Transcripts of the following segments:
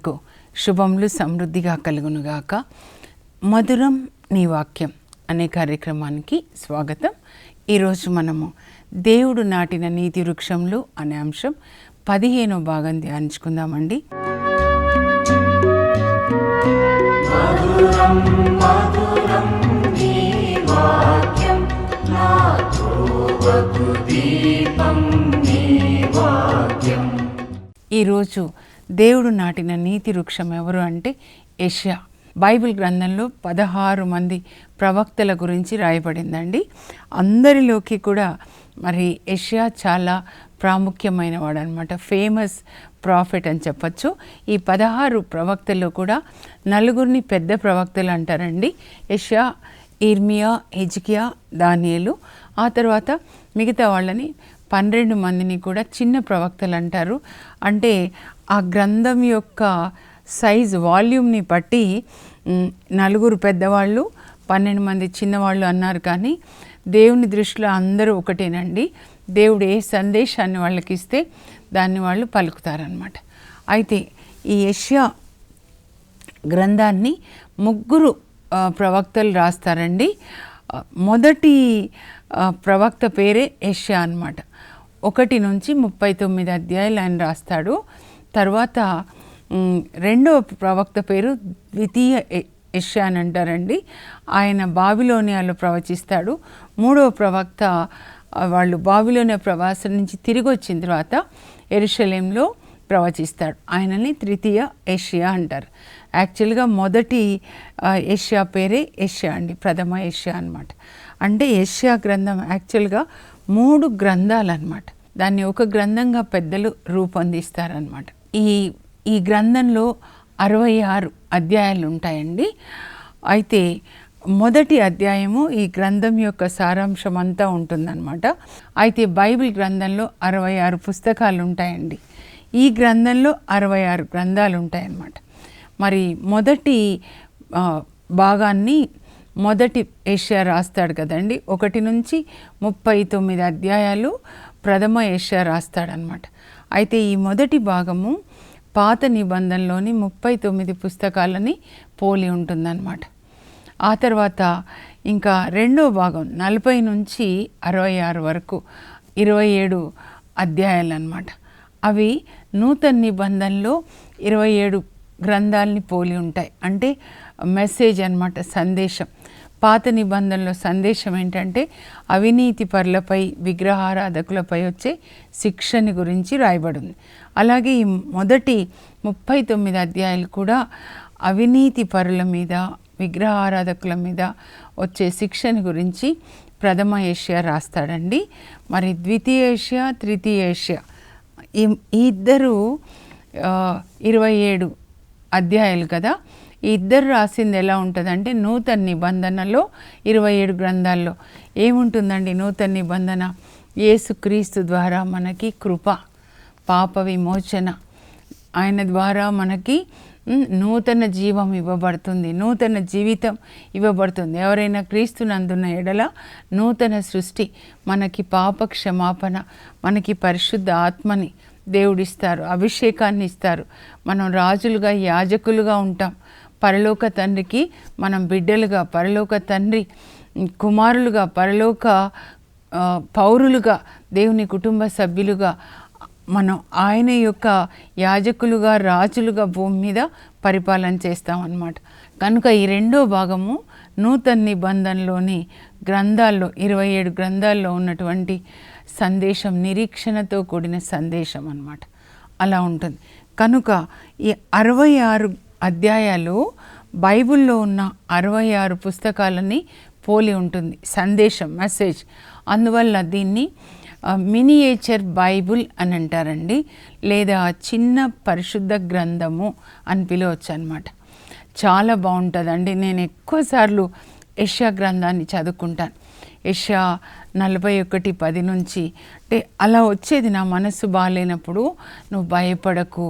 మీకు శుభములు సమృద్ధిగా కలుగునుగాక మధురం నీ వాక్యం అనే కార్యక్రమానికి స్వాగతం ఈరోజు మనము దేవుడు నాటిన నీతి వృక్షములు అనే అంశం పదిహేనో భాగం ధ్యానించుకుందామండి ఈరోజు దేవుడు నాటిన నీతి వృక్షం ఎవరు అంటే ఏషియా బైబిల్ గ్రంథంలో పదహారు మంది ప్రవక్తల గురించి రాయబడిందండి అందరిలోకి కూడా మరి ఏషియా చాలా ప్రాముఖ్యమైన వాడు అనమాట ఫేమస్ ప్రాఫిట్ అని చెప్పచ్చు ఈ పదహారు ప్రవక్తల్లో కూడా నలుగురిని పెద్ద ప్రవక్తలు అంటారండి ఏషియా ఇర్మియా హెజ్కియా దానియలు ఆ తర్వాత మిగతా వాళ్ళని పన్నెండు మందిని కూడా చిన్న ప్రవక్తలు అంటారు అంటే ఆ గ్రంథం యొక్క సైజ్ వాల్యూమ్ని బట్టి నలుగురు పెద్దవాళ్ళు పన్నెండు మంది చిన్నవాళ్ళు అన్నారు కానీ దేవుని దృష్టిలో అందరూ ఒకటేనండి దేవుడు ఏ సందేశాన్ని వాళ్ళకి ఇస్తే దాన్ని వాళ్ళు పలుకుతారనమాట అయితే ఈ యష్యా గ్రంథాన్ని ముగ్గురు ప్రవక్తలు రాస్తారండి మొదటి ప్రవక్త పేరే ఏషియా అనమాట ఒకటి నుంచి ముప్పై తొమ్మిది అధ్యాయులు ఆయన రాస్తాడు తర్వాత రెండవ ప్రవక్త పేరు ద్వితీయ ఏషియా అని అంటారండి ఆయన బావిలోనియాలో ప్రవచిస్తాడు మూడవ ప్రవక్త వాళ్ళు బావిలోనే ప్రవాసం నుంచి తిరిగి వచ్చిన తర్వాత ఎరుషలేంలో ప్రవచిస్తాడు ఆయనని తృతీయ ఏషియా అంటారు యాక్చువల్గా మొదటి ఏషియా పేరే ఏషియా అండి ప్రథమ ఏషియా అనమాట అంటే ఏషియా గ్రంథం యాక్చువల్గా మూడు గ్రంథాలు అనమాట దాన్ని ఒక గ్రంథంగా పెద్దలు రూపొందిస్తారనమాట ఈ ఈ గ్రంథంలో అరవై ఆరు అధ్యాయాలు ఉంటాయండి అయితే మొదటి అధ్యాయము ఈ గ్రంథం యొక్క సారాంశం అంతా ఉంటుందన్నమాట అయితే బైబిల్ గ్రంథంలో అరవై ఆరు పుస్తకాలు ఉంటాయండి ఈ గ్రంథంలో అరవై ఆరు గ్రంథాలు ఉంటాయన్నమాట మరి మొదటి భాగాన్ని మొదటి ఏషియా రాస్తాడు కదండి ఒకటి నుంచి ముప్పై తొమ్మిది అధ్యాయాలు ప్రథమ ఏషియా రాస్తాడనమాట అయితే ఈ మొదటి భాగము పాత నిబంధనలోని ముప్పై తొమ్మిది పుస్తకాలని పోలి ఉంటుందన్నమాట ఆ తర్వాత ఇంకా రెండో భాగం నలభై నుంచి అరవై ఆరు వరకు ఇరవై ఏడు అధ్యాయాలు అన్నమాట అవి నూతన నిబంధనలో ఇరవై ఏడు గ్రంథాలని పోలి ఉంటాయి అంటే మెసేజ్ అనమాట సందేశం పాత నిబంధనలో సందేశం ఏంటంటే అవినీతి పరులపై విగ్రహారాధకులపై వచ్చే శిక్షని గురించి రాయబడింది అలాగే ఈ మొదటి ముప్పై తొమ్మిది అధ్యాయాలు కూడా అవినీతి పరుల మీద విగ్రహారాధకుల మీద వచ్చే శిక్షని గురించి ప్రథమ ఏషియా రాస్తాడండి మరి ద్వితీయ ఏషియా తృతీయ ఏషియా ఈ ఇద్దరు ఇరవై ఏడు అధ్యాయులు కదా ఇద్దరు రాసింది ఎలా ఉంటుందంటే నూతన నిబంధనలో ఇరవై ఏడు గ్రంథాల్లో ఏముంటుందండి నూతన నిబంధన ఏసుక్రీస్తు ద్వారా మనకి కృప పాప విమోచన ఆయన ద్వారా మనకి నూతన జీవం ఇవ్వబడుతుంది నూతన జీవితం ఇవ్వబడుతుంది ఎవరైనా క్రీస్తునందున్న ఎడల నూతన సృష్టి మనకి పాప క్షమాపణ మనకి పరిశుద్ధ ఆత్మని దేవుడు ఇస్తారు అభిషేకాన్ని ఇస్తారు మనం రాజులుగా యాజకులుగా ఉంటాం పరలోక తండ్రికి మనం బిడ్డలుగా పరలోక తండ్రి కుమారులుగా పరలోక పౌరులుగా దేవుని కుటుంబ సభ్యులుగా మనం ఆయన యొక్క యాజకులుగా రాజులుగా భూమి మీద పరిపాలన చేస్తామన్నమాట కనుక ఈ రెండో భాగము నూతన నిబంధనలోని గ్రంథాల్లో ఇరవై ఏడు గ్రంథాల్లో ఉన్నటువంటి సందేశం నిరీక్షణతో కూడిన సందేశం అనమాట అలా ఉంటుంది కనుక ఈ అరవై ఆరు అధ్యాయాలు బైబిల్లో ఉన్న అరవై ఆరు పుస్తకాలని పోలి ఉంటుంది సందేశం మెసేజ్ అందువల్ల దీన్ని మినియేచర్ బైబుల్ అని అంటారండి లేదా చిన్న పరిశుద్ధ గ్రంథము అని పిలవచ్చు అనమాట చాలా బాగుంటుందండి నేను ఎక్కువసార్లు యష్యా గ్రంథాన్ని చదువుకుంటాను యష్యా నలభై ఒకటి పది నుంచి అంటే అలా వచ్చేది నా మనసు బాగాలేనప్పుడు నువ్వు భయపడకు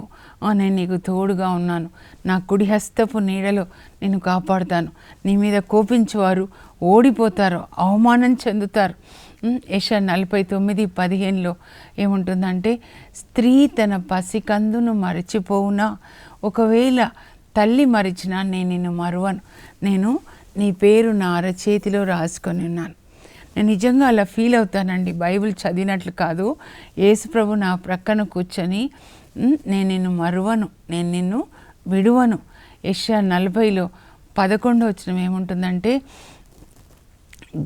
నేను నీకు తోడుగా ఉన్నాను నా కుడి హస్తపు నీడలో నేను కాపాడుతాను నీ మీద కోపించేవారు ఓడిపోతారు అవమానం చెందుతారు యశ నలభై తొమ్మిది పదిహేనులో ఏముంటుందంటే స్త్రీ తన పసికందును మరచిపోవునా ఒకవేళ తల్లి మరిచినా నేను నిన్ను మరువను నేను నీ పేరు నా అరచేతిలో రాసుకొని ఉన్నాను నేను నిజంగా అలా ఫీల్ అవుతానండి బైబిల్ చదివినట్లు కాదు యేసుప్రభు నా ప్రక్కన కూర్చొని నేను నిన్ను మరువను నేను నిన్ను విడువను యష్యా నలభైలో పదకొండు వచ్చిన ఏముంటుందంటే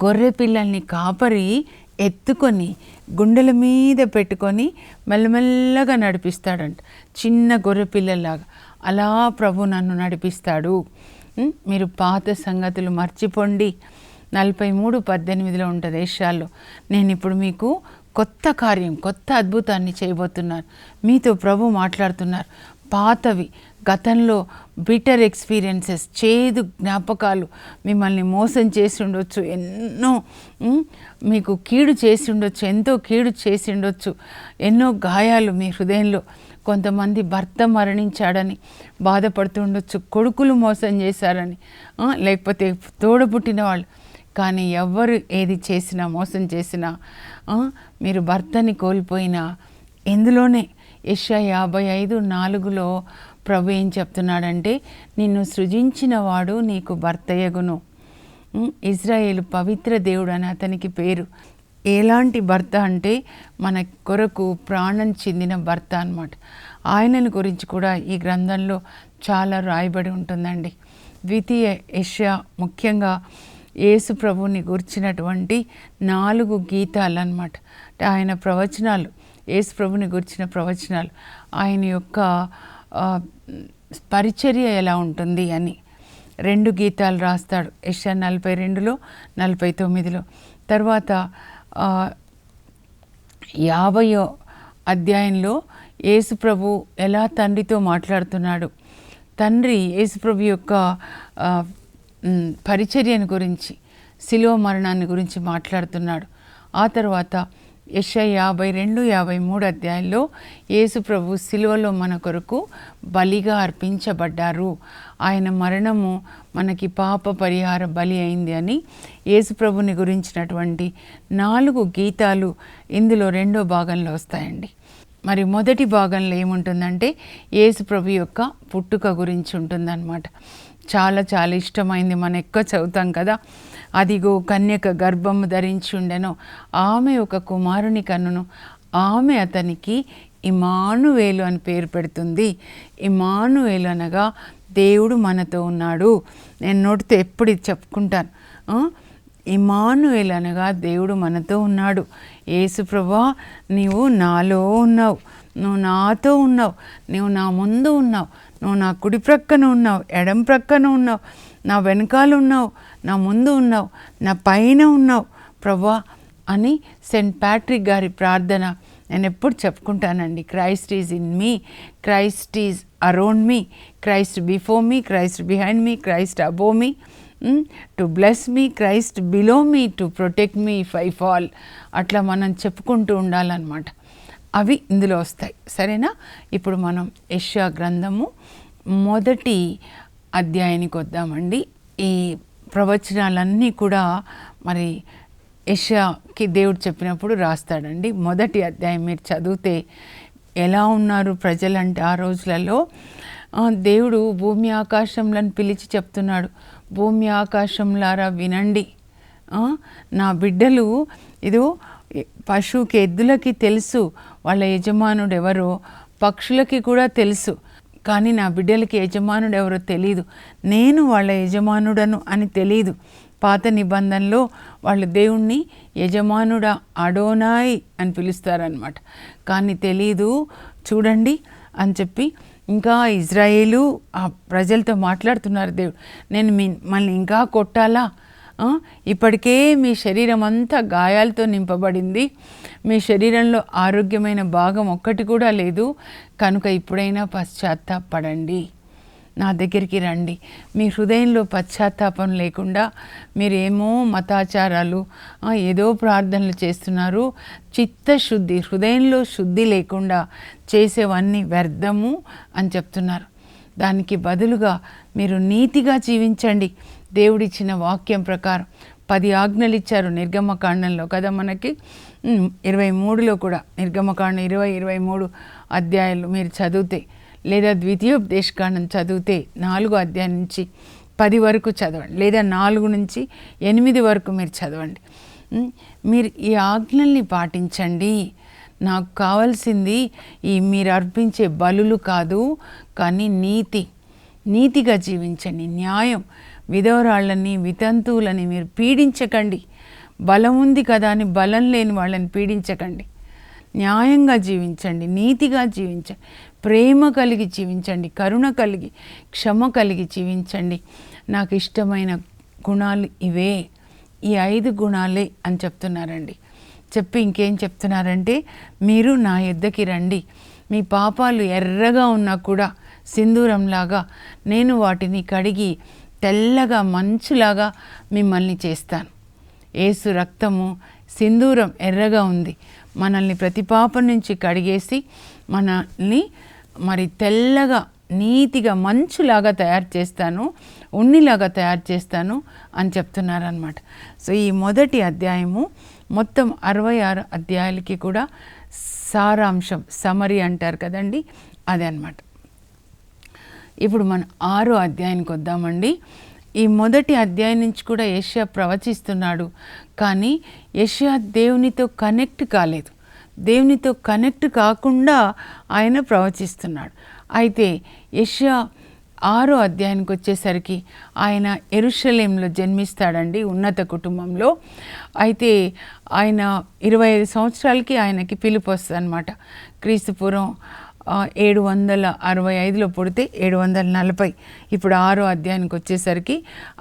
గొర్రె పిల్లల్ని కాపరి ఎత్తుకొని గుండెల మీద పెట్టుకొని మెల్లమెల్లగా నడిపిస్తాడంట చిన్న గొర్రె పిల్లల్లాగా అలా ప్రభు నన్ను నడిపిస్తాడు మీరు పాత సంగతులు మర్చిపోండి నలభై మూడు పద్దెనిమిదిలో ఉంటుంది ఏషియాలో నేను ఇప్పుడు మీకు కొత్త కార్యం కొత్త అద్భుతాన్ని చేయబోతున్నారు మీతో ప్రభు మాట్లాడుతున్నారు పాతవి గతంలో బిటర్ ఎక్స్పీరియన్సెస్ చేదు జ్ఞాపకాలు మిమ్మల్ని మోసం చేసి ఉండొచ్చు ఎన్నో మీకు కీడు చేసి ఉండొచ్చు ఎంతో కీడు చేసి ఉండొచ్చు ఎన్నో గాయాలు మీ హృదయంలో కొంతమంది భర్త మరణించాడని బాధపడుతుండొచ్చు కొడుకులు మోసం చేశారని లేకపోతే తోడబుట్టిన వాళ్ళు కానీ ఎవరు ఏది చేసినా మోసం చేసినా మీరు భర్తని కోల్పోయినా ఎందులోనే యశ యాభై ఐదు నాలుగులో ప్రభు ఏం చెప్తున్నాడంటే నిన్ను సృజించిన వాడు నీకు భర్తయ్యగును ఇజ్రాయేల్ పవిత్ర దేవుడు అని అతనికి పేరు ఎలాంటి భర్త అంటే మన కొరకు ప్రాణం చెందిన భర్త అనమాట ఆయనను గురించి కూడా ఈ గ్రంథంలో చాలా రాయబడి ఉంటుందండి ద్వితీయ యష్యా ముఖ్యంగా యేసు ప్రభుని గుర్చినటువంటి నాలుగు గీతాలు అనమాట ఆయన ప్రవచనాలు యేసు ప్రభుని గుర్చిన ప్రవచనాలు ఆయన యొక్క పరిచర్య ఎలా ఉంటుంది అని రెండు గీతాలు రాస్తాడు ఎస్ఆర్ నలభై రెండులో నలభై తొమ్మిదిలో తర్వాత యాభయో అధ్యాయంలో యేసుప్రభు ఎలా తండ్రితో మాట్లాడుతున్నాడు తండ్రి యేసుప్రభు యొక్క పరిచర్యను గురించి శిలువ మరణాన్ని గురించి మాట్లాడుతున్నాడు ఆ తర్వాత యశ యాభై రెండు యాభై మూడు అధ్యాయంలో యేసు ప్రభు శిలువలో మన కొరకు బలిగా అర్పించబడ్డారు ఆయన మరణము మనకి పాప పరిహార బలి అయింది అని యేసు ప్రభుని గురించినటువంటి నాలుగు గీతాలు ఇందులో రెండో భాగంలో వస్తాయండి మరి మొదటి భాగంలో ఏముంటుందంటే యేసు ప్రభు యొక్క పుట్టుక గురించి ఉంటుందన్నమాట చాలా చాలా ఇష్టమైంది మనం ఎక్కువ చదువుతాం కదా అదిగో కన్యక గర్భము ఉండను ఆమె ఒక కుమారుని కన్నును ఆమె అతనికి ఇమానువేలు అని పేరు పెడుతుంది ఇమానువేలు అనగా దేవుడు మనతో ఉన్నాడు నేను నోటితో ఎప్పుడు చెప్పుకుంటాను ఇమానువేలు అనగా దేవుడు మనతో ఉన్నాడు ఏసుప్రభా నీవు నాలో ఉన్నావు నువ్వు నాతో ఉన్నావు నువ్వు నా ముందు ఉన్నావు నువ్వు నా కుడి ప్రక్కన ఉన్నావు ఎడం ప్రక్కన ఉన్నావు నా వెనకాల ఉన్నావు నా ముందు ఉన్నావు నా పైన ఉన్నావు ప్రభా అని సెయింట్ ప్యాట్రిక్ గారి ప్రార్థన నేను ఎప్పుడు చెప్పుకుంటానండి Christ is in me Christ is around me Christ before me Christ behind me Christ above me to bless me Christ below me to protect me five ఆల్ ఫాల్ అట్లా మనం చెప్పుకుంటూ ఉండాలన్నమాట అవి ఇందులో వస్తాయి సరేనా ఇప్పుడు మనం యష్యా గ్రంథము మొదటి అధ్యాయానికి వద్దామండి ఈ ప్రవచనాలన్నీ కూడా మరి యష్యాకి దేవుడు చెప్పినప్పుడు రాస్తాడండి మొదటి అధ్యాయం మీరు చదివితే ఎలా ఉన్నారు ప్రజలంటే ఆ రోజులలో దేవుడు భూమి ఆకాశంలను పిలిచి చెప్తున్నాడు భూమి ఆకాశంలారా వినండి నా బిడ్డలు ఇదో పశువుకి ఎద్దులకి తెలుసు వాళ్ళ యజమానుడు ఎవరో పక్షులకి కూడా తెలుసు కానీ నా బిడ్డలకి యజమానుడు ఎవరో తెలియదు నేను వాళ్ళ యజమానుడను అని తెలియదు పాత నిబంధనలో వాళ్ళు దేవుణ్ణి యజమానుడ అడోనాయ్ అని పిలుస్తారనమాట కానీ తెలీదు చూడండి అని చెప్పి ఇంకా ఇజ్రాయేలు ఆ ప్రజలతో మాట్లాడుతున్నారు దేవుడు నేను మిమ్మల్ని ఇంకా కొట్టాలా ఇప్పటికే మీ శరీరం అంతా గాయాలతో నింపబడింది మీ శరీరంలో ఆరోగ్యమైన భాగం ఒక్కటి కూడా లేదు కనుక ఇప్పుడైనా పశ్చాత్తాపడండి నా దగ్గరికి రండి మీ హృదయంలో పశ్చాత్తాపం లేకుండా మీరేమో మతాచారాలు ఏదో ప్రార్థనలు చేస్తున్నారు చిత్తశుద్ధి హృదయంలో శుద్ధి లేకుండా చేసేవన్నీ వ్యర్థము అని చెప్తున్నారు దానికి బదులుగా మీరు నీతిగా జీవించండి దేవుడిచ్చిన వాక్యం ప్రకారం పది ఆజ్ఞలు ఇచ్చారు నిర్గమకాండంలో కదా మనకి ఇరవై మూడులో కూడా నిర్గమకాండం ఇరవై ఇరవై మూడు అధ్యాయాలు మీరు చదివితే లేదా ద్వితీయోపదేశకాండం చదివితే నాలుగు అధ్యాయం నుంచి పది వరకు చదవండి లేదా నాలుగు నుంచి ఎనిమిది వరకు మీరు చదవండి మీరు ఈ ఆజ్ఞల్ని పాటించండి నాకు కావాల్సింది ఈ మీరు అర్పించే బలులు కాదు కానీ నీతి నీతిగా జీవించండి న్యాయం విధవరాళ్ళని వితంతువులని మీరు పీడించకండి బలం ఉంది కదా అని బలం లేని వాళ్ళని పీడించకండి న్యాయంగా జీవించండి నీతిగా జీవించండి ప్రేమ కలిగి జీవించండి కరుణ కలిగి క్షమ కలిగి జీవించండి నాకు ఇష్టమైన గుణాలు ఇవే ఈ ఐదు గుణాలే అని చెప్తున్నారండి చెప్పి ఇంకేం చెప్తున్నారంటే మీరు నా యుద్ధకి రండి మీ పాపాలు ఎర్రగా ఉన్నా కూడా సింధూరంలాగా నేను వాటిని కడిగి తెల్లగా మంచులాగా మిమ్మల్ని చేస్తాను ఏసు రక్తము సింధూరం ఎర్రగా ఉంది మనల్ని ప్రతి పాపం నుంచి కడిగేసి మనల్ని మరి తెల్లగా నీతిగా మంచులాగా తయారు చేస్తాను ఉన్నిలాగా తయారు చేస్తాను అని చెప్తున్నారనమాట సో ఈ మొదటి అధ్యాయము మొత్తం అరవై ఆరు అధ్యాయాలకి కూడా సారాంశం సమరీ అంటారు కదండి అదే అనమాట ఇప్పుడు మన ఆరో అధ్యాయానికి వద్దామండి ఈ మొదటి అధ్యాయం నుంచి కూడా యష్యా ప్రవచిస్తున్నాడు కానీ యష్యా దేవునితో కనెక్ట్ కాలేదు దేవునితో కనెక్ట్ కాకుండా ఆయన ప్రవచిస్తున్నాడు అయితే యష్యా ఆరో అధ్యాయానికి వచ్చేసరికి ఆయన ఎరుషలేంలో జన్మిస్తాడండి ఉన్నత కుటుంబంలో అయితే ఆయన ఇరవై ఐదు సంవత్సరాలకి ఆయనకి పిలుపు వస్తుంది అనమాట క్రీస్తుపూర్వం ఏడు వందల అరవై ఐదులో పుడితే ఏడు వందల నలభై ఇప్పుడు ఆరో అధ్యాయానికి వచ్చేసరికి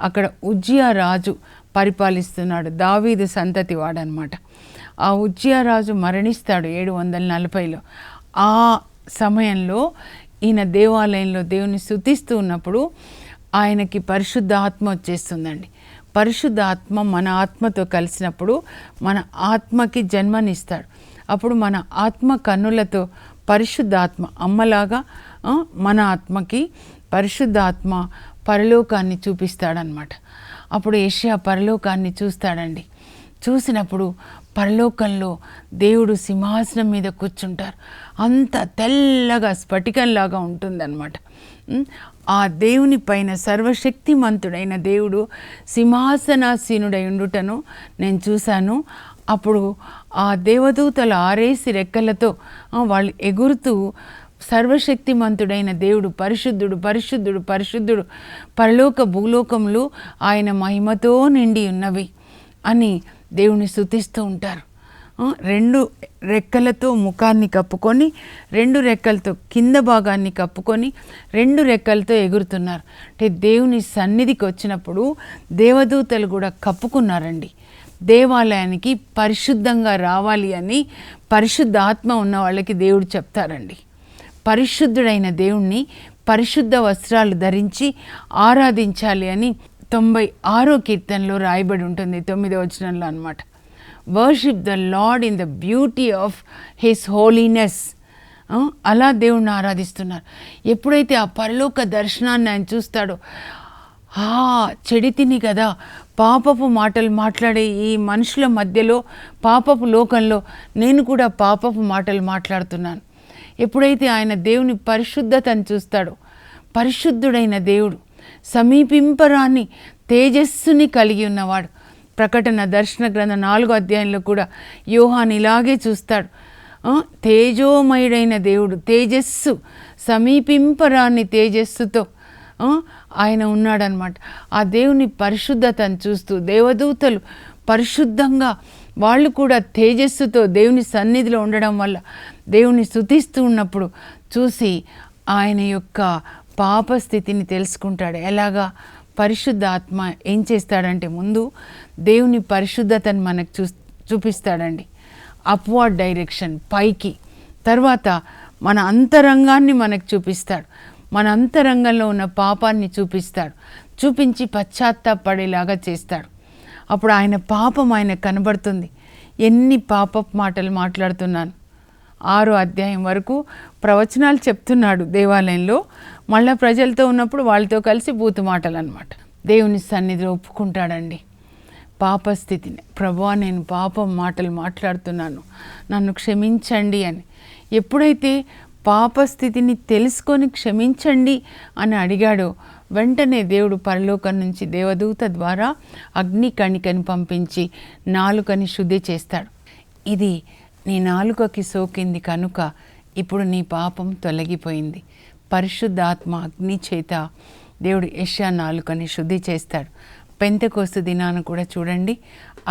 అక్కడ ఉజ్జియా రాజు పరిపాలిస్తున్నాడు దావీదు సంతతి వాడనమాట ఆ ఉజ్జియా రాజు మరణిస్తాడు ఏడు వందల నలభైలో ఆ సమయంలో ఈయన దేవాలయంలో దేవుని శుతిస్తూ ఉన్నప్పుడు ఆయనకి పరిశుద్ధ ఆత్మ వచ్చేస్తుందండి పరిశుద్ధ ఆత్మ మన ఆత్మతో కలిసినప్పుడు మన ఆత్మకి జన్మనిస్తాడు అప్పుడు మన ఆత్మ కన్నులతో పరిశుద్ధాత్మ అమ్మలాగా మన ఆత్మకి పరిశుద్ధాత్మ పరలోకాన్ని చూపిస్తాడనమాట అప్పుడు ఏషియా పరలోకాన్ని చూస్తాడండి చూసినప్పుడు పరలోకంలో దేవుడు సింహాసనం మీద కూర్చుంటారు అంత తెల్లగా స్ఫటికంలాగా ఉంటుందన్నమాట ఆ దేవుని పైన సర్వశక్తిమంతుడైన దేవుడు సింహాసనాసీనుడై ఉండుటను నేను చూశాను అప్పుడు ఆ దేవదూతల ఆరేసి రెక్కలతో వాళ్ళు ఎగురుతూ సర్వశక్తిమంతుడైన దేవుడు పరిశుద్ధుడు పరిశుద్ధుడు పరిశుద్ధుడు పరలోక భూలోకంలో ఆయన మహిమతో నిండి ఉన్నవి అని దేవుని స్థుతిస్తూ ఉంటారు రెండు రెక్కలతో ముఖాన్ని కప్పుకొని రెండు రెక్కలతో కింద భాగాన్ని కప్పుకొని రెండు రెక్కలతో ఎగురుతున్నారు అంటే దేవుని సన్నిధికి వచ్చినప్పుడు దేవదూతలు కూడా కప్పుకున్నారండి దేవాలయానికి పరిశుద్ధంగా రావాలి అని పరిశుద్ధ ఆత్మ ఉన్న వాళ్ళకి దేవుడు చెప్తారండి పరిశుద్ధుడైన దేవుణ్ణి పరిశుద్ధ వస్త్రాలు ధరించి ఆరాధించాలి అని తొంభై ఆరో కీర్తనలో రాయబడి ఉంటుంది తొమ్మిదో వచనంలో అనమాట worship the Lord in the beauty of his holiness అలా దేవుణ్ణి ఆరాధిస్తున్నారు ఎప్పుడైతే ఆ పరలోక దర్శనాన్ని ఆయన చూస్తాడో చెడి తిని కదా పాపపు మాటలు మాట్లాడే ఈ మనుషుల మధ్యలో పాపపు లోకంలో నేను కూడా పాపపు మాటలు మాట్లాడుతున్నాను ఎప్పుడైతే ఆయన దేవుని పరిశుద్ధతను చూస్తాడో పరిశుద్ధుడైన దేవుడు సమీపింపరాని తేజస్సుని కలిగి ఉన్నవాడు ప్రకటన దర్శన గ్రంథ నాలుగో అధ్యాయంలో కూడా యోహాన్ ఇలాగే చూస్తాడు తేజోమయుడైన దేవుడు తేజస్సు సమీపింపరాని తేజస్సుతో ఆయన ఉన్నాడనమాట ఆ దేవుని పరిశుద్ధతను చూస్తూ దేవదూతలు పరిశుద్ధంగా వాళ్ళు కూడా తేజస్సుతో దేవుని సన్నిధిలో ఉండడం వల్ల దేవుని స్థుతిస్తూ ఉన్నప్పుడు చూసి ఆయన యొక్క పాప స్థితిని తెలుసుకుంటాడు ఎలాగా పరిశుద్ధ ఆత్మ ఏం చేస్తాడంటే ముందు దేవుని పరిశుద్ధతను మనకు చూ చూపిస్తాడండి అప్వార్డ్ డైరెక్షన్ పైకి తర్వాత మన అంతరంగాన్ని మనకు చూపిస్తాడు మన అంతరంగంలో ఉన్న పాపాన్ని చూపిస్తాడు చూపించి పశ్చాత్తాపడేలాగా చేస్తాడు అప్పుడు ఆయన పాపం ఆయన కనబడుతుంది ఎన్ని పాప మాటలు మాట్లాడుతున్నాను ఆరో అధ్యాయం వరకు ప్రవచనాలు చెప్తున్నాడు దేవాలయంలో మళ్ళీ ప్రజలతో ఉన్నప్పుడు వాళ్ళతో కలిసి బూతు మాటలు అనమాట దేవుని సన్నిధిలో ఒప్పుకుంటాడండి పాపస్థితిని ప్రభా నేను పాపం మాటలు మాట్లాడుతున్నాను నన్ను క్షమించండి అని ఎప్పుడైతే పాపస్థితిని తెలుసుకొని క్షమించండి అని అడిగాడు వెంటనే దేవుడు పరలోకం నుంచి దేవదూత ద్వారా అగ్ని కణికని పంపించి నాలుకని శుద్ధి చేస్తాడు ఇది నీ నాలుకకి సోకింది కనుక ఇప్పుడు నీ పాపం తొలగిపోయింది పరిశుద్ధాత్మ అగ్ని చేత దేవుడు యశా నాలుకని శుద్ధి చేస్తాడు పెంతకోస్తు దినాన్ని కూడా చూడండి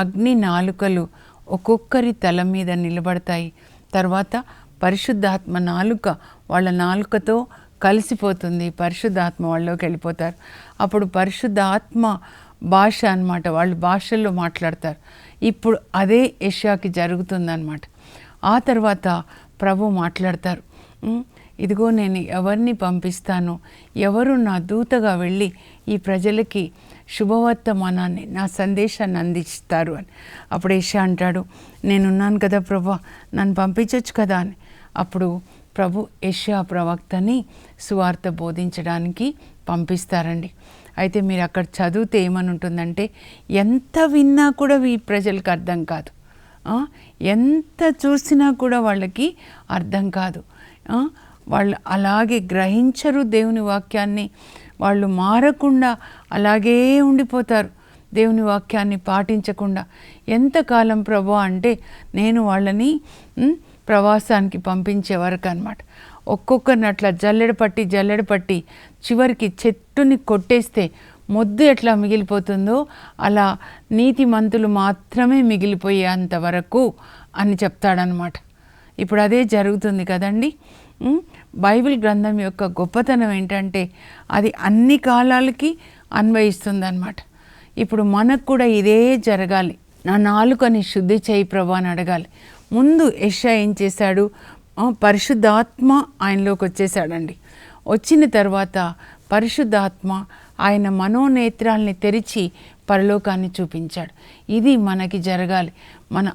అగ్ని నాలుకలు ఒక్కొక్కరి తల మీద నిలబడతాయి తర్వాత పరిశుద్ధాత్మ నాలుక వాళ్ళ నాలుకతో కలిసిపోతుంది పరిశుద్ధాత్మ వాళ్ళలోకి వెళ్ళిపోతారు అప్పుడు పరిశుద్ధాత్మ భాష అనమాట వాళ్ళు భాషల్లో మాట్లాడతారు ఇప్పుడు అదే ఏషియాకి జరుగుతుందన్నమాట ఆ తర్వాత ప్రభు మాట్లాడతారు ఇదిగో నేను ఎవరిని పంపిస్తాను ఎవరు నా దూతగా వెళ్ళి ఈ ప్రజలకి శుభవర్తమానాన్ని నా సందేశాన్ని అందిస్తారు అని అప్పుడు ఏషియా అంటాడు నేనున్నాను కదా ప్రభా నన్ను పంపించవచ్చు కదా అని అప్పుడు ప్రభు యష్యా ప్రవక్తని సువార్త బోధించడానికి పంపిస్తారండి అయితే మీరు అక్కడ చదివితే ఏమని ఉంటుందంటే ఎంత విన్నా కూడా ఈ ప్రజలకు అర్థం కాదు ఎంత చూసినా కూడా వాళ్ళకి అర్థం కాదు వాళ్ళు అలాగే గ్రహించరు దేవుని వాక్యాన్ని వాళ్ళు మారకుండా అలాగే ఉండిపోతారు దేవుని వాక్యాన్ని పాటించకుండా ఎంతకాలం ప్రభు అంటే నేను వాళ్ళని ప్రవాసానికి పంపించే వరకు అనమాట ఒక్కొక్కరిని అట్లా జల్లెడ పట్టి జల్లెడ పట్టి చివరికి చెట్టుని కొట్టేస్తే మొద్దు ఎట్లా మిగిలిపోతుందో అలా నీతి మంతులు మాత్రమే మిగిలిపోయేంత వరకు అని చెప్తాడనమాట ఇప్పుడు అదే జరుగుతుంది కదండి బైబిల్ గ్రంథం యొక్క గొప్పతనం ఏంటంటే అది అన్ని కాలాలకి అన్వయిస్తుందన్నమాట ఇప్పుడు మనకు కూడా ఇదే జరగాలి నా నాలుకని శుద్ధి చేయి ప్రభా అని అడగాలి ముందు యషా ఏం చేశాడు పరిశుద్ధాత్మ ఆయనలోకి వచ్చేసాడండి వచ్చిన తర్వాత పరిశుద్ధాత్మ ఆయన మనోనేత్రాలని తెరిచి పరలోకాన్ని చూపించాడు ఇది మనకి జరగాలి మన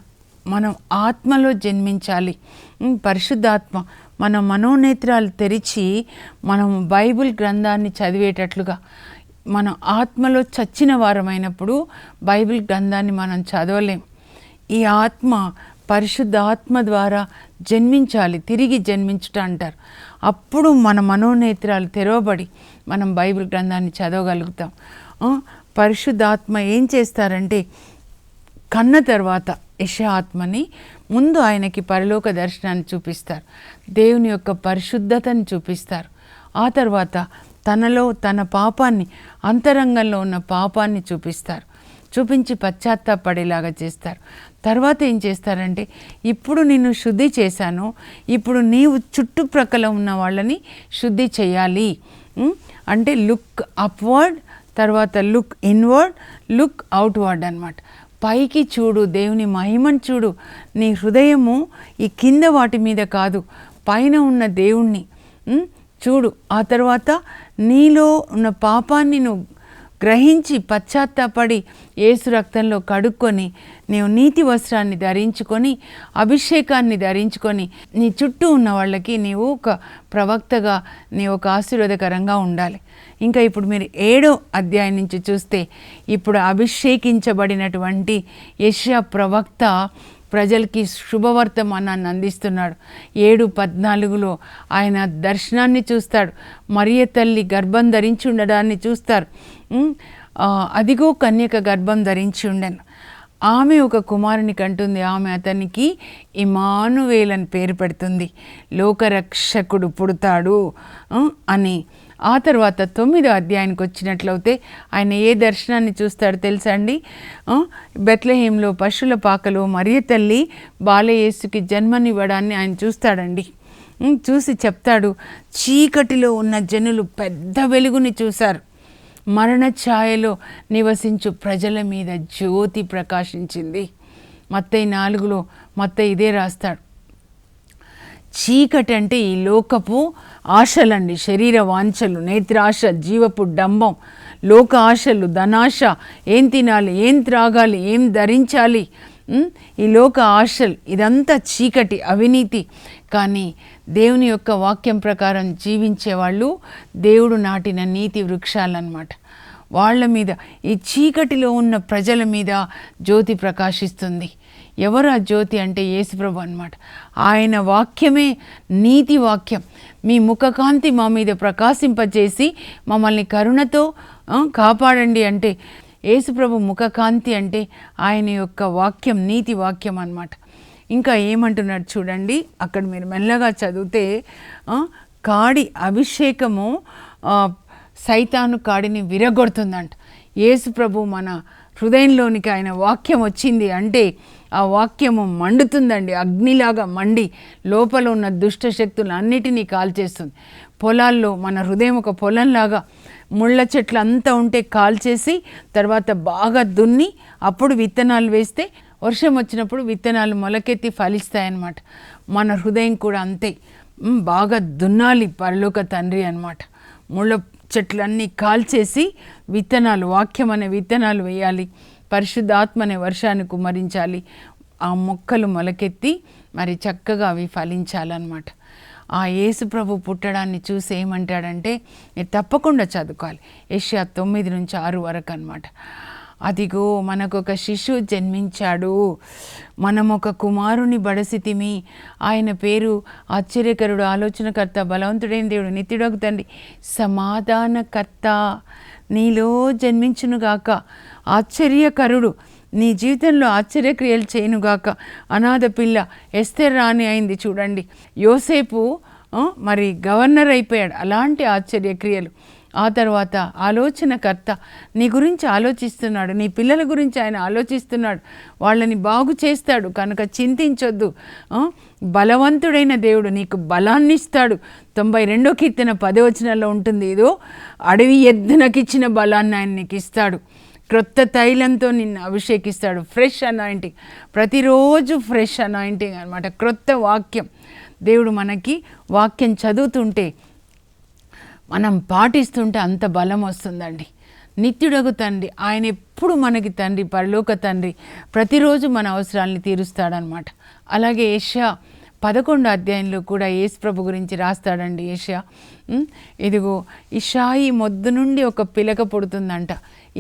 మనం ఆత్మలో జన్మించాలి పరిశుద్ధాత్మ మన మనోనేత్రాలు తెరిచి మనం బైబిల్ గ్రంథాన్ని చదివేటట్లుగా మనం ఆత్మలో చచ్చిన వారమైనప్పుడు బైబిల్ గ్రంథాన్ని మనం చదవలేం ఈ ఆత్మ పరిశుద్ధ ఆత్మ ద్వారా జన్మించాలి తిరిగి జన్మించుట అంటారు అప్పుడు మన మనోనేత్రాలు తెరవబడి మనం బైబిల్ గ్రంథాన్ని చదవగలుగుతాం పరిశుద్ధాత్మ ఏం చేస్తారంటే కన్న తర్వాత యశ ఆత్మని ముందు ఆయనకి పరలోక దర్శనాన్ని చూపిస్తారు దేవుని యొక్క పరిశుద్ధతని చూపిస్తారు ఆ తర్వాత తనలో తన పాపాన్ని అంతరంగంలో ఉన్న పాపాన్ని చూపిస్తారు చూపించి పశ్చాత్తాపడేలాగా చేస్తారు తర్వాత ఏం చేస్తారంటే ఇప్పుడు నిన్ను శుద్ధి చేశాను ఇప్పుడు నీవు చుట్టుప్రక్కల ఉన్న వాళ్ళని శుద్ధి చేయాలి అంటే లుక్ అప్వర్డ్ తర్వాత లుక్ ఇన్వర్డ్ లుక్ అవుట్వర్డ్ అనమాట పైకి చూడు దేవుని మహిమను చూడు నీ హృదయము ఈ కింద వాటి మీద కాదు పైన ఉన్న దేవుణ్ణి చూడు ఆ తర్వాత నీలో ఉన్న పాపాన్ని నువ్వు గ్రహించి పశ్చాత్తాపడి ఏసు రక్తంలో కడుక్కొని నీవు నీతి వస్త్రాన్ని ధరించుకొని అభిషేకాన్ని ధరించుకొని నీ చుట్టూ ఉన్న వాళ్ళకి నీవు ఒక ప్రవక్తగా నీ ఒక ఆశీర్వాదకరంగా ఉండాలి ఇంకా ఇప్పుడు మీరు ఏడో అధ్యాయం నుంచి చూస్తే ఇప్పుడు అభిషేకించబడినటువంటి యష్యా ప్రవక్త ప్రజలకి శుభవర్తమానాన్ని అందిస్తున్నాడు ఏడు పద్నాలుగులో ఆయన దర్శనాన్ని చూస్తాడు మరియ తల్లి గర్భం ధరించి ఉండడాన్ని చూస్తారు అదిగో కన్యక గర్భం ధరించి ఉండను ఆమె ఒక కుమారుని కంటుంది ఆమె అతనికి ఇమానువేలని పేరు పెడుతుంది లోకరక్షకుడు పుడతాడు అని ఆ తర్వాత తొమ్మిదో అధ్యాయానికి వచ్చినట్లయితే ఆయన ఏ దర్శనాన్ని చూస్తాడో తెలుసా అండి బెత్లహేంలో పశువుల పాకలో మరియ తల్లి బాలయేసుకి జన్మనివ్వడాన్ని ఆయన చూస్తాడండి చూసి చెప్తాడు చీకటిలో ఉన్న జనులు పెద్ద వెలుగుని చూశారు మరణ ఛాయలో నివసించు ప్రజల మీద జ్యోతి ప్రకాశించింది మత్తయ్య నాలుగులో మత్తయ్య ఇదే రాస్తాడు చీకటి అంటే ఈ లోకపు ఆశలండి శరీర వాంఛలు నేత్రాశ జీవపు డంబం లోక ఆశలు ధనాశ ఏం తినాలి ఏం త్రాగాలి ఏం ధరించాలి ఈ లోక ఆశలు ఇదంతా చీకటి అవినీతి కానీ దేవుని యొక్క వాక్యం ప్రకారం జీవించే వాళ్ళు దేవుడు నాటిన నీతి వృక్షాలన్నమాట వాళ్ళ మీద ఈ చీకటిలో ఉన్న ప్రజల మీద జ్యోతి ప్రకాశిస్తుంది ఎవరు ఆ జ్యోతి అంటే యేసుప్రభు అనమాట ఆయన వాక్యమే నీతి వాక్యం మీ ముఖకాంతి మా మీద ప్రకాశింపచేసి మమ్మల్ని కరుణతో కాపాడండి అంటే యేసుప్రభు ముఖకాంతి అంటే ఆయన యొక్క వాక్యం నీతి వాక్యం అనమాట ఇంకా ఏమంటున్నాడు చూడండి అక్కడ మీరు మెల్లగా చదివితే కాడి అభిషేకము సైతాను కాడిని విరగొడుతుందంట యేసుప్రభు మన హృదయంలోనికి ఆయన వాక్యం వచ్చింది అంటే ఆ వాక్యము మండుతుందండి అగ్నిలాగా మండి లోపల ఉన్న దుష్ట శక్తులు అన్నిటినీ కాల్చేస్తుంది పొలాల్లో మన హృదయం ఒక పొలంలాగా ముళ్ళ చెట్లు అంతా ఉంటే కాల్చేసి తర్వాత బాగా దున్ని అప్పుడు విత్తనాలు వేస్తే వర్షం వచ్చినప్పుడు విత్తనాలు మొలకెత్తి ఫలిస్తాయన్నమాట మన హృదయం కూడా అంతే బాగా దున్నాలి పరలోక తండ్రి అనమాట ముళ్ళ చెట్లన్నీ కాల్చేసి విత్తనాలు వాక్యం అనే విత్తనాలు వేయాలి పరిశుద్ధాత్మ అనే వర్షాన్ని కుమరించాలి ఆ మొక్కలు మొలకెత్తి మరి చక్కగా అవి ఫలించాలన్నమాట ఆ యేసుప్రభు పుట్టడాన్ని చూసి ఏమంటాడంటే తప్పకుండా చదువుకోవాలి ఏషియా తొమ్మిది నుంచి ఆరు వరకు అనమాట అదిగో మనకొక శిశువు జన్మించాడు మనం ఒక కుమారుని బడసితిమి ఆయన పేరు ఆశ్చర్యకరుడు ఆలోచనకర్త బలవంతుడైన దేవుడు నిత్యుడొక తండ్రి సమాధానకర్త నీలో జన్మించునుగాక ఆశ్చర్యకరుడు నీ జీవితంలో ఆశ్చర్యక్రియలు చేయనుగాక అనాథ పిల్ల ఎస్తే రాణి అయింది చూడండి యోసేపు మరి గవర్నర్ అయిపోయాడు అలాంటి ఆశ్చర్యక్రియలు ఆ తర్వాత ఆలోచనకర్త నీ గురించి ఆలోచిస్తున్నాడు నీ పిల్లల గురించి ఆయన ఆలోచిస్తున్నాడు వాళ్ళని బాగు చేస్తాడు కనుక చింతించొద్దు బలవంతుడైన దేవుడు నీకు బలాన్ని ఇస్తాడు తొంభై రెండో కీర్తన పదవచనంలో ఉంటుంది ఏదో అడవి ఎద్దునకిచ్చిన బలాన్ని ఆయన నీకు ఇస్తాడు క్రొత్త తైలంతో నిన్ను అభిషేకిస్తాడు ఫ్రెష్ అనాయింటింగ్ ప్రతిరోజు ఫ్రెష్ అనాయింటింగ్ అనమాట క్రొత్త వాక్యం దేవుడు మనకి వాక్యం చదువుతుంటే మనం పాటిస్తుంటే అంత బలం వస్తుందండి నిత్యుడగు తండ్రి ఆయన ఎప్పుడు మనకి తండ్రి పరలోక తండ్రి ప్రతిరోజు మన అవసరాలని తీరుస్తాడనమాట అలాగే ఏషియా పదకొండు అధ్యాయంలో కూడా ప్రభు గురించి రాస్తాడండి ఏషియా ఇదిగో ఇషాయి మొద్దు నుండి ఒక పిలక పుడుతుందంట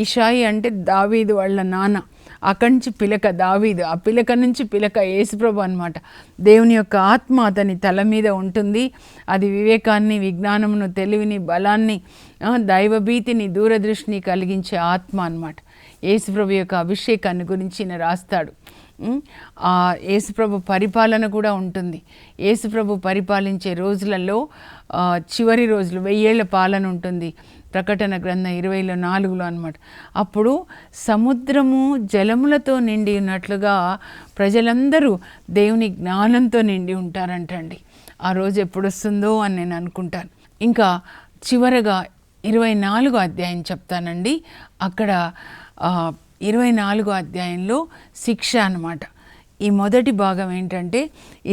ఇషాయి అంటే దావీదు వాళ్ళ నాన్న అక్కడి నుంచి పిలక దావీదు ఆ పిలక నుంచి పిలక యేసుప్రభు అనమాట దేవుని యొక్క ఆత్మ అతని తల మీద ఉంటుంది అది వివేకాన్ని విజ్ఞానమును తెలివిని బలాన్ని దైవభీతిని దూరదృష్టిని కలిగించే ఆత్మ అనమాట యేసుప్రభు యొక్క అభిషేకాన్ని గురించి ఈయన రాస్తాడు ఆ యేసుప్రభు పరిపాలన కూడా ఉంటుంది యేసుప్రభు పరిపాలించే రోజులలో చివరి రోజులు వెయ్యేళ్ల పాలన ఉంటుంది ప్రకటన గ్రంథం ఇరవైలో నాలుగులో అనమాట అప్పుడు సముద్రము జలములతో నిండి ఉన్నట్లుగా ప్రజలందరూ దేవుని జ్ఞానంతో నిండి ఉంటారంటండి ఆ రోజు ఎప్పుడు వస్తుందో అని నేను అనుకుంటాను ఇంకా చివరగా ఇరవై నాలుగో అధ్యాయం చెప్తానండి అక్కడ ఇరవై నాలుగో అధ్యాయంలో శిక్ష అనమాట ఈ మొదటి భాగం ఏంటంటే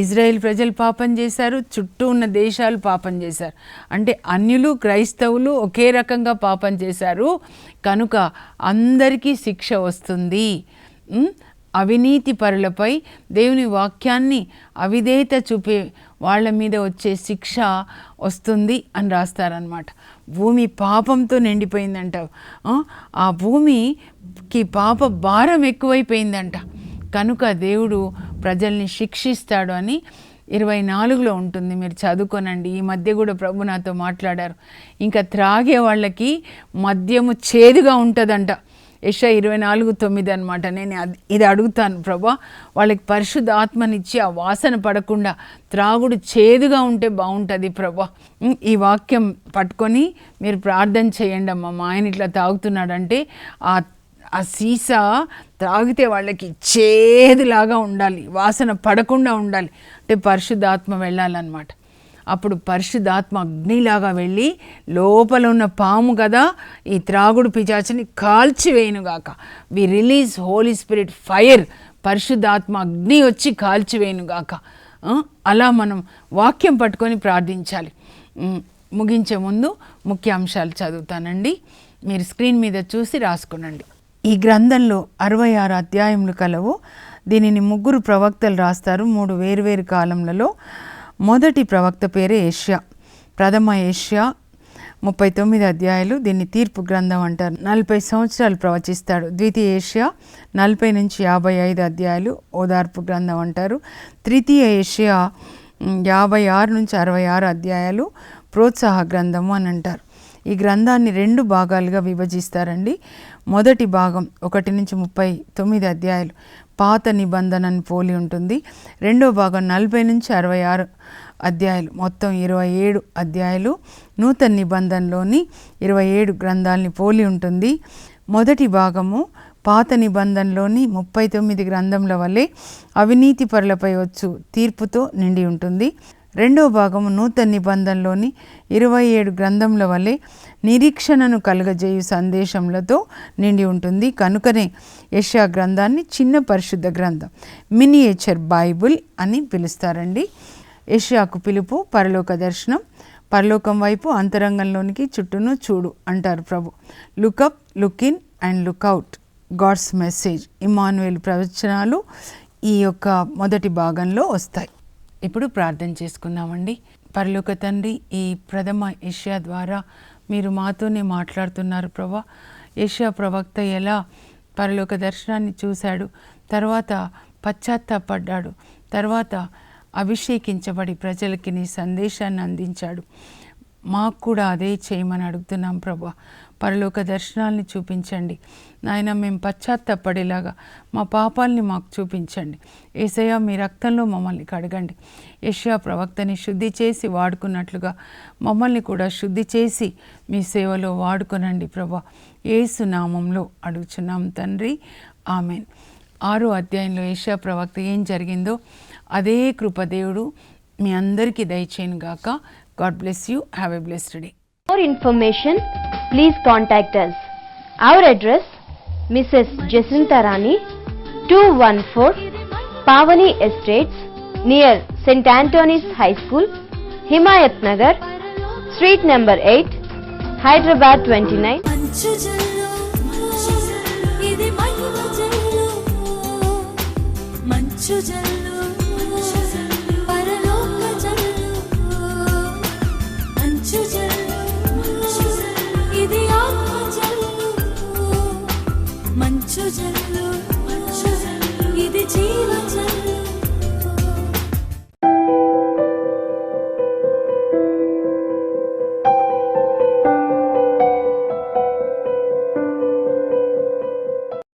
ఇజ్రాయెల్ ప్రజలు పాపం చేశారు చుట్టూ ఉన్న దేశాలు పాపం చేశారు అంటే అన్యులు క్రైస్తవులు ఒకే రకంగా పాపం చేశారు కనుక అందరికీ శిక్ష వస్తుంది అవినీతి పరులపై దేవుని వాక్యాన్ని అవిధేత చూపే వాళ్ళ మీద వచ్చే శిక్ష వస్తుంది అని రాస్తారనమాట భూమి పాపంతో నిండిపోయిందంట ఆ భూమికి పాప భారం ఎక్కువైపోయిందంట కనుక దేవుడు ప్రజల్ని శిక్షిస్తాడు అని ఇరవై నాలుగులో ఉంటుంది మీరు చదువుకోనండి ఈ మధ్య కూడా ప్రభు నాతో మాట్లాడారు ఇంకా త్రాగే వాళ్ళకి మద్యము చేదుగా ఉంటుందంట యశ ఇరవై నాలుగు తొమ్మిది అనమాట నేను ఇది అడుగుతాను ప్రభా వాళ్ళకి పరిశుద్ధ ఆత్మనిచ్చి ఆ వాసన పడకుండా త్రాగుడు చేదుగా ఉంటే బాగుంటుంది ప్రభా ఈ వాక్యం పట్టుకొని మీరు ప్రార్థన చేయండి అమ్మా మా ఆయన ఇట్లా తాగుతున్నాడంటే ఆ ఆ సీసా త్రాగితే వాళ్ళకి చేదులాగా ఉండాలి వాసన పడకుండా ఉండాలి అంటే పరిశుద్ధాత్మ వెళ్ళాలన్నమాట అప్పుడు పరిశుద్ధాత్మ అగ్నిలాగా వెళ్ళి లోపల ఉన్న పాము కదా ఈ త్రాగుడు పిచాచిని కాల్చివేయునుగాక we release Holy Spirit fire పరిశుద్ధాత్మ అగ్ని వచ్చి కాల్చివేయునుగాక అలా మనం వాక్యం పట్టుకొని ప్రార్థించాలి ముగించే ముందు ముఖ్య అంశాలు చదువుతానండి మీరు స్క్రీన్ మీద చూసి రాసుకునండి ఈ గ్రంథంలో అరవై ఆరు అధ్యాయములు కలవు దీనిని ముగ్గురు ప్రవక్తలు రాస్తారు మూడు వేరువేరు కాలంలో మొదటి ప్రవక్త పేరే ఏష్యా ప్రథమ ఏష్యా ముప్పై తొమ్మిది అధ్యాయులు దీన్ని తీర్పు గ్రంథం అంటారు నలభై సంవత్సరాలు ప్రవచిస్తాడు ద్వితీయ ఏషియా నలభై నుంచి యాభై ఐదు అధ్యాయాలు ఓదార్పు గ్రంథం అంటారు తృతీయ ఏషియా యాభై ఆరు నుంచి అరవై ఆరు అధ్యాయాలు ప్రోత్సాహ గ్రంథము అని అంటారు ఈ గ్రంథాన్ని రెండు భాగాలుగా విభజిస్తారండి మొదటి భాగం ఒకటి నుంచి ముప్పై తొమ్మిది అధ్యాయులు పాత నిబంధనని పోలి ఉంటుంది రెండవ భాగం నలభై నుంచి అరవై ఆరు అధ్యాయులు మొత్తం ఇరవై ఏడు అధ్యాయులు నూతన నిబంధనలోని ఇరవై ఏడు గ్రంథాలని పోలి ఉంటుంది మొదటి భాగము పాత నిబంధనలోని ముప్పై తొమ్మిది గ్రంథంల వల్లే అవినీతి పరులపై వచ్చు తీర్పుతో నిండి ఉంటుంది రెండవ భాగము నూతన నిబంధనలోని ఇరవై ఏడు గ్రంథముల వలె నిరీక్షణను కలుగజేయు సందేశములతో నిండి ఉంటుంది కనుకనే యశా గ్రంథాన్ని చిన్న పరిశుద్ధ గ్రంథం మినియేచర్ బైబుల్ అని పిలుస్తారండి యషియాకు పిలుపు పరలోక దర్శనం పరలోకం వైపు అంతరంగంలోనికి చుట్టూను చూడు అంటారు ప్రభు look up look in and look out God's message Emmanuel ప్రవచనాలు ఈ యొక్క మొదటి భాగంలో వస్తాయి ఇప్పుడు ప్రార్థన చేసుకుందామండి పర్లోక తండ్రి ఈ ప్రథమ ఏషియా ద్వారా మీరు మాతోనే మాట్లాడుతున్నారు ప్రభా ఏషియా ప్రవక్త ఎలా పరలోక దర్శనాన్ని చూశాడు తర్వాత పశ్చాత్తాపడ్డాడు తర్వాత అభిషేకించబడి ప్రజలకి నీ సందేశాన్ని అందించాడు మాకు కూడా అదే చేయమని అడుగుతున్నాం ప్రభా పరలోక దర్శనాల్ని చూపించండి నాయన మేము పశ్చాత్తపడేలాగా మా పాపాలని మాకు చూపించండి ఏసయ మీ రక్తంలో మమ్మల్ని కడగండి ఏషియా ప్రవక్తని శుద్ధి చేసి వాడుకున్నట్లుగా మమ్మల్ని కూడా శుద్ధి చేసి మీ సేవలో వాడుకునండి ప్రభా ఏసు నామంలో అడుగుచున్నాం తండ్రి ఆమెన్ ఆరో అధ్యాయంలో ఏషియా ప్రవక్త ఏం జరిగిందో అదే కృపదేవుడు మీ అందరికీ దయచేయను గాక God bless you have a blessed day for information Please contact us. Our address, Mrs. Jacinta Rani, 214 Pavani Estates, near St. Anthony's High School, Himayat Nagar, Street number 8, Hyderabad 29. జల్లు ఇది జీవ జల్లు